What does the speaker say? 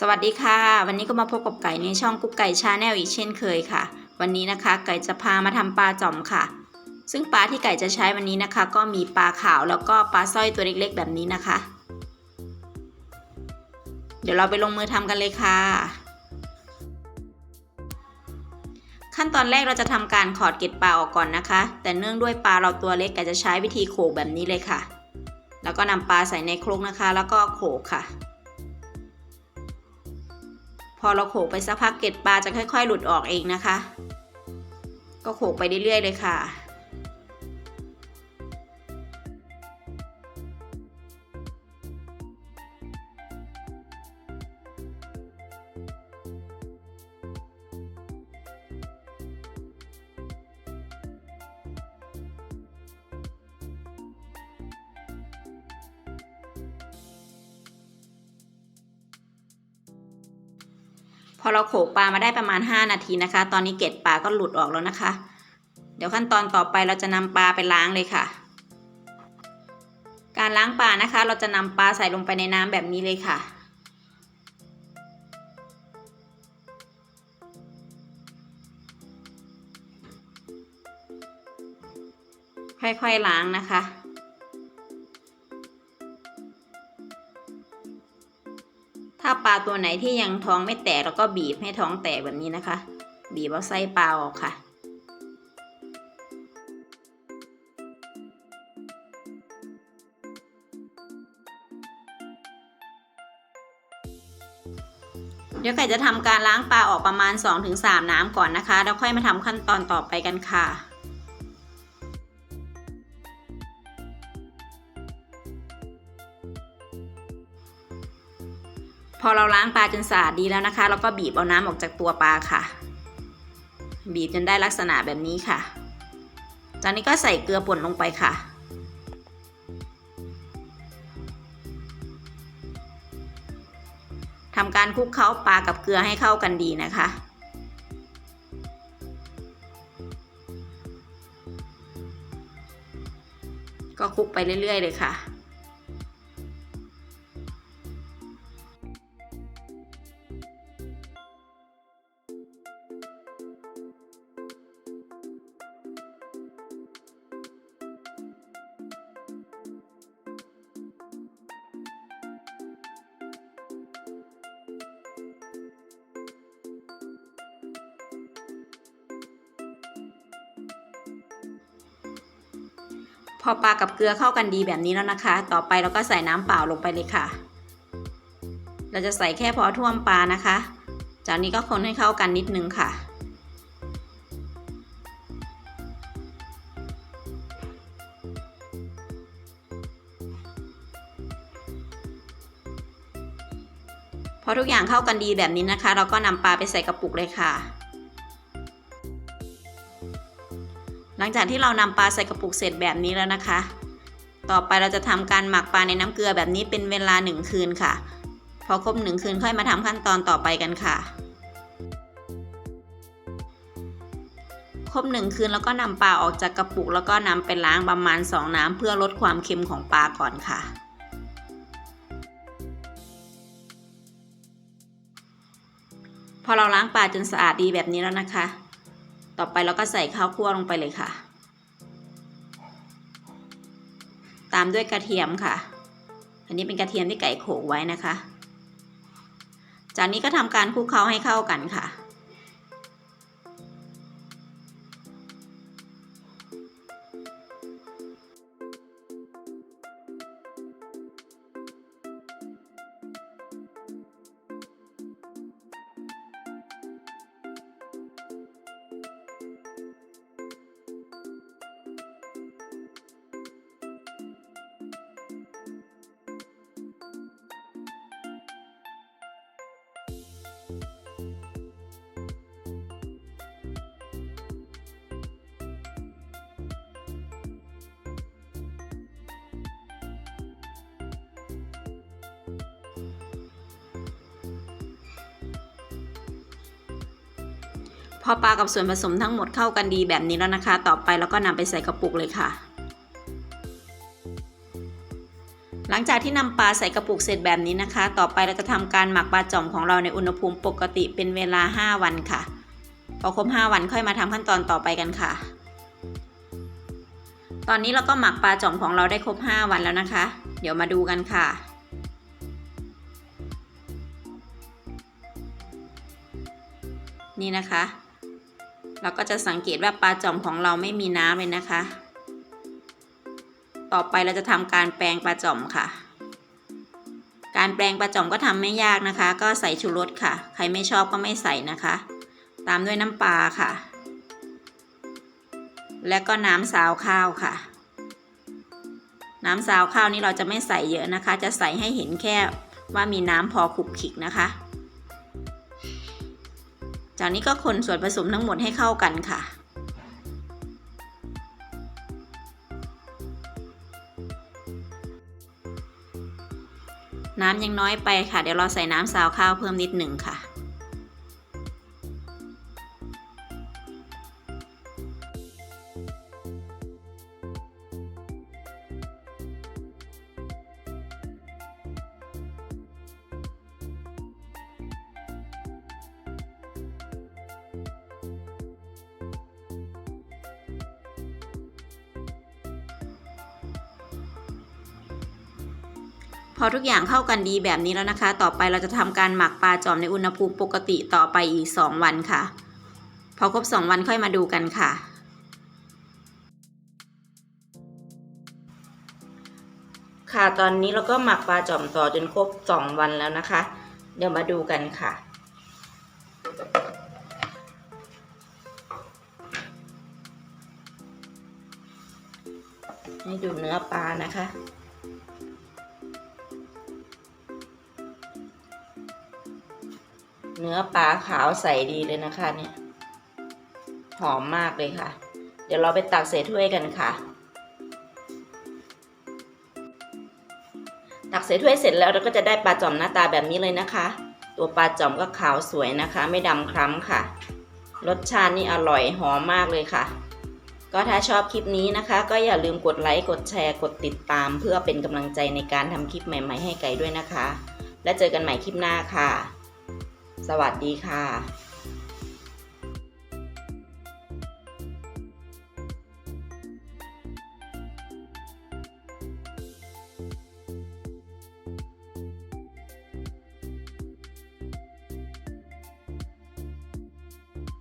สวัสดีค่ะ วันนี้ก็มาพบกับไก่ในช่องกุ๊กไก่ชาแนลอีกเช่นเคยค่ะ วันนี้นะคะ ไก่จะพามาทำปลาจ่อมค่ะ ซึ่งปลาที่ไก่จะใช้วันนี้นะคะ ก็มีปลาขาวแล้วก็ปลาสร้อยตัวเล็กๆ แบบนี้นะคะ เดี๋ยวเราไปลงมือทำกันเลยค่ะ ขั้นตอนแรกเราจะทำการขอดเกล็ดปลาออกก่อนนะคะ แต่เนื่องด้วยปลาเราตัวเล็กไก่จะใช้วิธีโขกแบบนี้เลยค่ะ แล้วก็นำปลาใส่ในครกนะคะ แล้วก็โขกค่ะ พอเราโขกไปสักพักเกล็ดปลาจะค่อย ๆ หลุดออกเองนะคะ ก็โขกไปเรื่อยๆเลยค่ะ อเราโขกปลามาได้ประมาณ 5 นาทีนะคะ ตอนนี้เกล็ดปลาก็หลุดออกแล้วนะคะ เดี๋ยวขั้นตอนต่อไปเราจะนำปลาไปล้างเลยค่ะ การล้างปลานะคะ เราจะนำปลาใส่ลงไปในน้ำแบบนี้เลยค่ะค่อยๆล้างนะคะ ตัวไหนที่ยังท้องไม่แตกเราก็บีบให้ท้องแตกแบบนี้นะคะ บีบเอาไส้ปลาออกค่ะ เดี๋ยวไก่จะทำการล้างปลาออกประมาณ 2-3 น้ำก่อนนะคะ แล้วค่อยมาทำขั้นตอนต่อไปกันค่ะ อเราล้างปลาจนสะอาดดีแล้วนะคะเราก็บีบเอาน้ำออกจากตัวปลาค่ะ บีบจนได้ลักษณะแบบนี้ค่ะ จากนี้ก็ใส่เกลือป่นลงไปค่ะ ทำการคลุกเคล้าปลากับเกลือให้เข้ากันดีนะคะก็คลุกไปเรื่อย ๆ เลยค่ะ อปลากับเกลือเข้ากันดีแบบนี้แล้วนะคะ ต่อไปเราก็ใส่น้ำเปล่าลงไปเลยค่ะ เราจะใส่แค่พอท่วมปลานะคะ จากนี้ก็คนให้เข้ากันนิดนึงค่ะ พอทุกอย่างเข้ากันดีแบบนี้นะคะ เราก็นำปลาไปใส่กระปุกเลยค่ะ หลังจากที่เรานำปลาใส่กระปุกเสร็จแบบนี้แล้วนะคะ ต่อไปเราจะทำการหมักปลาในน้ำเกลือแบบนี้เป็นเวลาหนึ่งคืนค่ะ พอครบหนึ่งคืนค่อยมาทำขั้นตอนต่อไปกันค่ะ ครบหนึ่งคืนแล้วก็นำปลาออกจากกระปุก แล้วก็นำไปล้างประมาณ 2 น้ำเพื่อลดความเค็มของปลาก่อนค่ะพอเราล้างปลาจนสะอาดดีแบบนี้แล้วนะคะ ต่อไปเราก็ใส่ข้าวคั่วลงไปเลยค่ะ ตามด้วยกระเทียมค่ะ อันนี้เป็นกระเทียมที่ไก่โขลกไว้นะคะ จากนี้ก็ทำการคลุกเคล้าให้เข้ากันค่ะ พอปลากับส่วนผสมทั้งหมดเข้ากันดีแบบนี้แล้วนะคะ ต่อไปเราก็นำไปใส่กระปุกเลยค่ะ หลังจากที่นำปลาใส่กระปุกเสร็จแบบนี้นะคะ ต่อไปเราจะทำการหมักปลาจ่อมของเราในอุณหภูมิปกติเป็นเวลา 5 วันค่ะ พอครบ 5 วันค่อยมาทำขั้นตอนต่อไปกันค่ะ ตอนนี้เราก็หมักปลาจ่อมของเราได้ครบ 5 วันแล้วนะคะ เดี๋ยวมาดูกันค่ะนี่นะคะ เราก็จะสังเกตว่าปลาจ่อมของเราไม่มีน้ำเลยนะคะ ต่อไปเราจะทำการแปลงปลาจ่อมค่ะ การแปลงปลาจ่อมก็ทำไม่ยากนะคะ ก็ใส่ชูรสค่ะ ใครไม่ชอบก็ไม่ใส่นะคะ ตามด้วยน้ำปลาค่ะ และก็น้ำซาวข้าวค่ะ น้ำซาวข้าวนี้เราจะไม่ใส่เยอะนะคะ จะใส่ให้เห็นแค่ว่ามีน้ำพอขุกขลิกนะคะ จากนี้ก็คนส่วนผสมทั้งหมดให้เข้ากันค่ะ น้ำยังน้อยไปค่ะ เดี๋ยวเราใส่น้ำซาวข้าวเพิ่มนิดหนึ่งค่ะ พอทุกอย่างเข้ากันดีแบบนี้แล้วนะคะ ต่อไปเราจะทำการหมักปลาจอมในอุณหภูมิปกติต่อไปอีก 2 วันค่ะ พอครบ 2 วันค่อยมาดูกันค่ะ ค่ะตอนนี้เราก็หมักปลาจอมต่อจนครบ 2 วันแล้วนะคะ เดี๋ยวมาดูกันค่ะให้ดูเนื้อปลานะคะ เนื้อปลาขาวใสดีเลยนะคะเนี่ย หอมมากเลยค่ะ เดี๋ยวเราไปตักใส่ถ้วยกันค่ะ ตักใส่ถ้วยเสร็จแล้วเราก็จะได้ปลาจอมหน้าตาแบบนี้เลยนะคะ ตัวปลาจอมก็ขาวสวยนะคะ ไม่ดำคล้ำค่ะ รสชาตินี่อร่อยหอมมากเลยค่ะ ก็ถ้าชอบคลิปนี้นะคะ ก็อย่าลืมกดไลค์กดแชร์กดติดตาม เพื่อเป็นกำลังใจในการทำคลิปใหม่ ๆ ให้ไก่ด้วยนะคะ และเจอกันใหม่คลิปหน้าค่ะ สวัสดีค่ะ